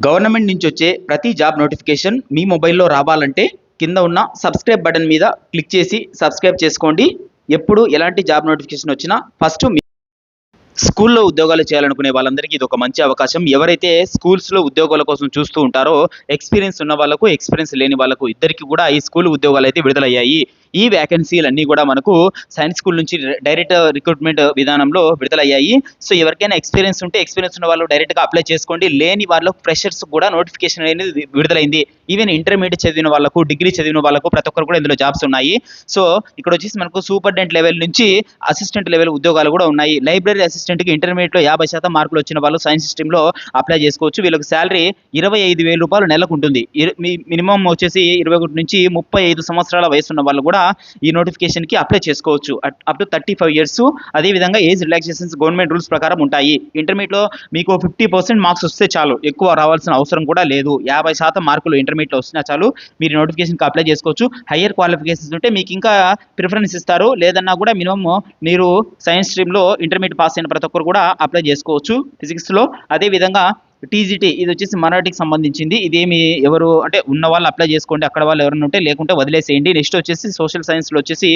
Government నుంచి వచ్చే ప్రతి జాబ్ నోటిఫికేషన్ మీ మొబైల్లో రావాలంటే కింద ఉన్న సబ్స్క్రైబ్ బటన్ మీద క్లిక్ చేసి సబ్స్క్రైబ్ చేసుకోండి. ఎప్పుడు ఎలాంటి జాబ్ నోటిఫికేషన్ వచ్చినా ఫస్ట్ స్కూల్లో ఉద్యోగాలు చేయాలనుకునే వాళ్ళందరికీ ఇది ఒక మంచి అవకాశం. ఎవరైతే స్కూల్స్లో ఉద్యోగాల కోసం చూస్తూ ఉంటారో ఎక్స్పీరియన్స్ ఉన్న వాళ్ళకు ఎక్స్పీరియన్స్ లేని వాళ్ళకు ఇద్దరికి కూడా ఈ స్కూల్ ఉద్యోగాలు అయితే విడుదలయ్యాయి. ఈ వ్యాకెన్సీలు అన్నీ కూడా మనకు సైన్స్ స్కూల్ నుంచి డైరెక్ట్ రిక్రూట్మెంట్ విధానంలో విడుదలయ్యాయి. సో ఎవరికైనా ఎక్స్పీరియన్స్ ఉంటే ఎక్స్పీరియన్స్ ఉన్న వాళ్ళు డైరెక్ట్గా అప్లై చేసుకోండి. లేని వాళ్ళకు ఫ్రెషర్స్ కూడా నోటిఫికేషన్ అనేది విడుదలైంది. ఈవెన్ ఇంటర్మీడియట్ చదివిన వాళ్ళకు డిగ్రీ చదివిన వాళ్ళకు ప్రతి ఒక్కరు కూడా ఇందులో జాబ్స్ ఉన్నాయి. సో ఇక్కడ వచ్చేసి మనకు సూపర్డెంట్ లెవెల్ నుంచి అసిస్టెంట్ లెవెల్ ఉద్యోగాలు కూడా ఉన్నాయి. లైబ్రరీ అసిస్టెంట్కి ఇంటర్మీడియట్లో యాభై శాతం మార్కులు వచ్చిన వాళ్ళు సైన్స్ స్ట్రీమ్లో అప్లై చేసుకోవచ్చు. వీళ్ళకి శాలరీ ఇరవై ఐదు వేల రూపాయలు నెలకు ఉంటుంది. మినిమం వచ్చేసి ఇరవై ఒకటి నుంచి ముప్పై ఐదు సంవత్సరాల వయసు ఉన్న వాళ్ళు కూడా ఈ నోటిఫికేషన్కి అప్లై చేసుకోవచ్చు. Up to thirty five years అదేవిధంగా ఏజ్ రిలాక్సేషన్స్ గవర్నమెంట్ రూల్స్ ప్రకారం ఉంటాయి. ఇంటర్మీడియట్లో మీకు ఫిఫ్టీ పర్సెంట్ మార్క్స్ వస్తే చాలు. ఎక్కువ రావాల్సిన అవసరం కూడా లేదు. యాభై శాతం మార్కులు ఇంటర్మీడియట్లో వచ్చినా చాలు. మీరు నోటిఫికేషన్కి అప్లై చేసుకోవచ్చు. హయ్యర్ క్వాలిఫికేషన్స్ ఉంటే మీకు ఇంకా ప్రిఫరెన్స్ ఇస్తారు. లేదన్నా కూడా మినిమమ్ మీరు సైన్స్ స్ట్రీమ్లో ఇంటర్మీడియట్ పాస్ అయిన ప్రతి ఒక్కరు కూడా అప్లై చేసుకోవచ్చు. ఫిజిక్స్లో అదేవిధంగా టీజీటీ ఇది వచ్చేసి మరాఠీకి సంబంధించింది. ఇదేమి ఎవరు అంటే ఉన్న వాళ్ళు అప్లై చేసుకోండి అక్కడ వాళ్ళు ఎవరైనా ఉంటే లేకుంటే వదిలేసేయండి. నెక్స్ట్ వచ్చేసి సోషల్ సైన్స్లో వచ్చేసి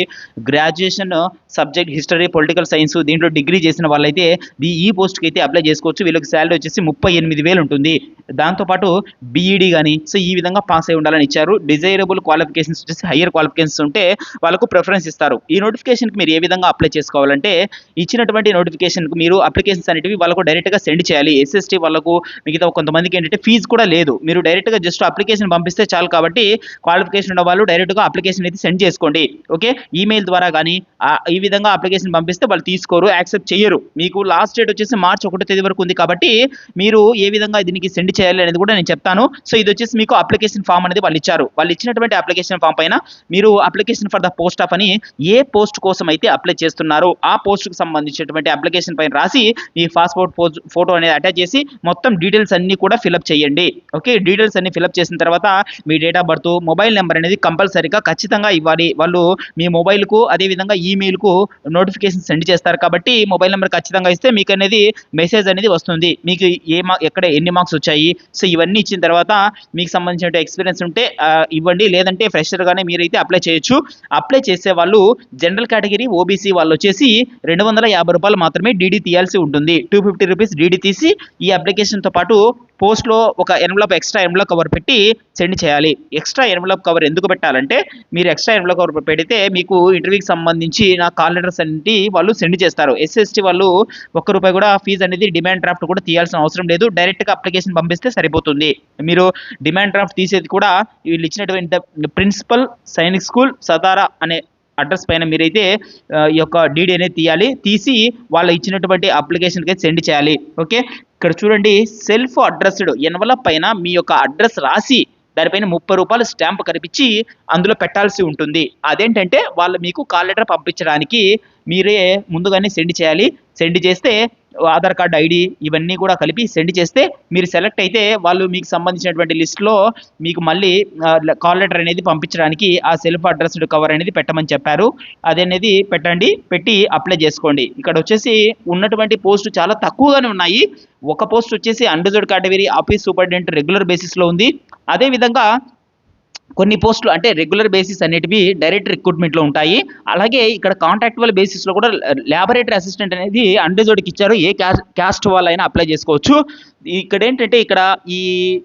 graduation subject history political science దీంట్లో డిగ్రీ చేసిన వాళ్ళైతే ఈ ఈ పోస్ట్కి అయితే అప్లై చేసుకోవచ్చు. వీళ్ళకి శాలరీ వచ్చేసి ముప్పై ఎనిమిది వేలు ఉంటుంది. దాంతోపాటు బీఈడీ కానీ సో ఈ విధంగా పాస్ అయి ఉండాలని ఇచ్చారు. డిజైరబుల్ క్వాలిఫికేషన్స్ వచ్చేసి హయ్యర్ క్వాలిఫికేషన్స్ ఉంటే వాళ్ళకు ప్రిఫరెన్స్ ఇస్తారు. ఈ నోటిఫికేషన్కి మీరు ఏ విధంగా అప్లై చేసుకోవాలంటే ఇచ్చినటువంటి నోటిఫికేషన్కి మీరు అప్లికేషన్స్ అనేటివి వాళ్ళకు డైరెక్ట్గా సెండ్ చేయాలి. ఎస్ఎస్టీ వాళ్ళకు మిగతా కొంతమందికి ఏంటంటే ఫీజు కూడా లేదు. మీరు డైరెక్ట్గా జస్ట్ అప్లికేషన్ పంపిస్తే చాలు కాబట్టి క్వాలిఫికేషన్ ఉన్న వాళ్ళు డైరెక్ట్గా అప్లికేషన్ అయితే సెండ్ చేసుకోండి. ఓకే ఈమెయిల్ ద్వారా కానీ ఈ విధంగా అప్లికేషన్ పంపిస్తే వాళ్ళు తీసుకోరు యాక్సెప్ట్ చేయరు మీకు లాస్ట్ డేట్ వచ్చేసి మార్చ్ ఒకటో తేదీ వరకు ఉంది కాబట్టి మీరు ఏ విధంగా దీనికి సెండ్ చేయాలి అనేది కూడా నేను చెప్తాను. సో ఇది వచ్చేసి మీకు అప్లికేషన్ ఫామ్ అనేది వాళ్ళు ఇచ్చారు. వాళ్ళు ఇచ్చినటువంటి అప్లికేషన్ ఫామ్ పైన మీరు application for the post of అని ఏ పోస్ట్ కోసం అయితే అప్లై చేస్తున్నారో ఆ పోస్ట్కు సంబంధించినటువంటి అప్లికేషన్ పైన రాసి మీ పాస్పోర్ట్ ఫోటో అనేది అటాచ్ చేసి మొత్తం డీటెయిల్స్ అన్ని కూడా ఫిలప్ చేయండి. ఓకే డీటెయిల్స్ అన్ని ఫిలప్ చేసిన తర్వాత మీ date of birth mobile number అనేది కంపల్సరీగా ఖచ్చితంగా ఇవ్వాలి. వాళ్ళు మీ మొబైల్కు అదేవిధంగా ఈమెయిల్కు నోటిఫికేషన్ సెండ్ చేస్తారు కాబట్టి మొబైల్ నెంబర్ ఖచ్చితంగా ఇస్తే మీకు అనేది మెసేజ్ అనేది వస్తుంది. మీకు ఏ మా ఎక్కడ ఎన్ని మార్క్స్ వచ్చాయి? సో ఇవన్నీ ఇచ్చిన తర్వాత మీకు సంబంధించిన ఎక్స్పీరియన్స్ ఉంటే ఇవ్వండి. లేదంటే ఫ్రెషర్గానే మీరైతే అప్లై చేయొచ్చు. అప్లై చేసే వాళ్ళు జనరల్ కేటగిరీ ఓబీసీ వాళ్ళు వచ్చేసి రెండు వందల యాభై రూపాయలు మాత్రమే డీడీ తీయాల్సి ఉంటుంది. టూ ఫిఫ్టీ రూపీస్ డీడీ తీసి ఈ అప్లికేషన్తో పాటు పోస్ట్లో ఒక ఎన్వలప్ ఎక్స్ట్రా ఎన్వలప్ కవర్ పెట్టి సెండ్ చేయాలి. ఎక్స్ట్రా ఎన్వలప్ కవర్ ఎందుకు పెట్టాలంటే మీరు ఎక్స్ట్రా ఎన్వలప్ కవర్ పెడితే మీకు ఇంటర్వ్యూకి సంబంధించి నా కాల్ లెటర్స్ అన్ని వాళ్ళు సెండ్ చేస్తారు. ఎస్ఎస్టీ వాళ్ళు ఒక్క రూపాయి కూడా ఫీజు అనేది డిమాండ్ డ్రాఫ్ట్ కూడా తీయాల్సిన అవసరం లేదు. డైరెక్ట్గా అప్లికేషన్ పంపిస్తే సరిపోతుంది. మీరు డిమాండ్ డ్రాఫ్ట్ తీసేది కూడా వీళ్ళు ఇచ్చినటువంటి ప్రిన్సిపల్ సైనిక్ స్కూల్ సతారా అనే అడ్రస్ పైన మీరైతే ఈ యొక్క డీడీ అనేది తీయాలి. తీసి వాళ్ళు ఇచ్చినటువంటి అప్లికేషన్కి సెండ్ చేయాలి. ఓకే ఇక్కడ చూడండి సెల్ఫ్ అడ్రస్డ్ ఎన్వలప్ పైన మీ యొక్క అడ్రస్ రాసి దానిపైన ముప్పై రూపాయలు స్టాంప్ కనిపించి అందులో పెట్టాల్సి ఉంటుంది. అదేంటంటే వాళ్ళు మీకు కాల్ లెటర్ పంపించడానికి మీరే ముందుగానే సెండ్ చేయాలి. సెండ్ చేస్తే ఆధార్ కార్డ్ ఐడి ఇవన్నీ కూడా కలిపి సెండ్ చేస్తే మీరు సెలెక్ట్ అయితే వాళ్ళు మీకు సంబంధించినటువంటి లిస్ట్లో మీకు మళ్ళీ కాల్ లెటర్ అనేది పంపించడానికి ఆ సెల్ఫ్ అడ్రస్డ్ కవర్ అనేది పెట్టమని చెప్పారు. అదనేది పెట్టండి పెట్టి అప్లై చేసుకోండి. ఇక్కడ వచ్చేసి ఉన్నటువంటి పోస్ట్ చాలా తక్కువగానే ఉన్నాయి. ఒక పోస్ట్ వచ్చేసి అండర్జోడ్ కేటగిరీ ఆఫీస్ సూపరింటెండెంట్ రెగ్యులర్ బేసిస్లో ఉంది. అదేవిధంగా కొన్ని పోస్టులు అంటే రెగ్యులర్ బేసిస్ అనేటివి డైరెక్ట్ రిక్రూట్మెంట్లో ఉంటాయి. అలాగే ఇక్కడ కాంట్రాక్టువల్ బేసిస్లో కూడా ల్యాబొరేటరీ అసిస్టెంట్ అనేది అండర్జోడ్కి ఇచ్చారు. ఏ క్యాస్ట్ క్యాస్ట్ వాళ్ళైనా అప్లై చేసుకోవచ్చు. ఇక్కడ ఏంటంటే ఇక్కడ ఈ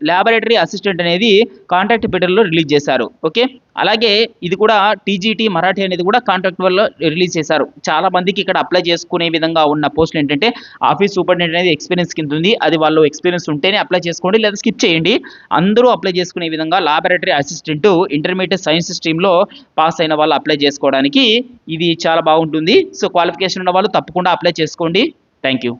ల్యాబొరేటరీ అసిస్టెంట్ అనేది కాంట్రాక్ట్ పీరియడ్లో రిలీజ్ చేశారు ఓకే అలాగే ఇది కూడా టీజీటీ మరాఠీ అనేది కూడా కాంట్రాక్ట్ వల్ల రిలీజ్ చేశారు. చాలా మందికి ఇక్కడ అప్లై చేసుకునే విధంగా ఉన్న పోస్టులు ఏంటంటే ఆఫీస్ సూపరింటెండెంట్ అనేది ఎక్స్పీరియన్స్ కింద ఉంది. అది వాళ్ళు ఎక్స్పీరియన్స్ ఉంటేనే అప్లై చేసుకోండి లేదా స్కిప్ చేయండి. అందరూ అప్లై చేసుకునే విధంగా ల్యాబొరేటరీ అసిస్టెంట్ ఇంటర్మీడియట్ సైన్స్ స్ట్రీమ్లో పాస్ అయిన వాళ్ళు అప్లై చేసుకోవడానికి ఇది చాలా బాగుంటుంది. సో క్వాలిఫికేషన్ ఉన్న వాళ్ళు తప్పకుండా అప్లై చేసుకోండి. Thank you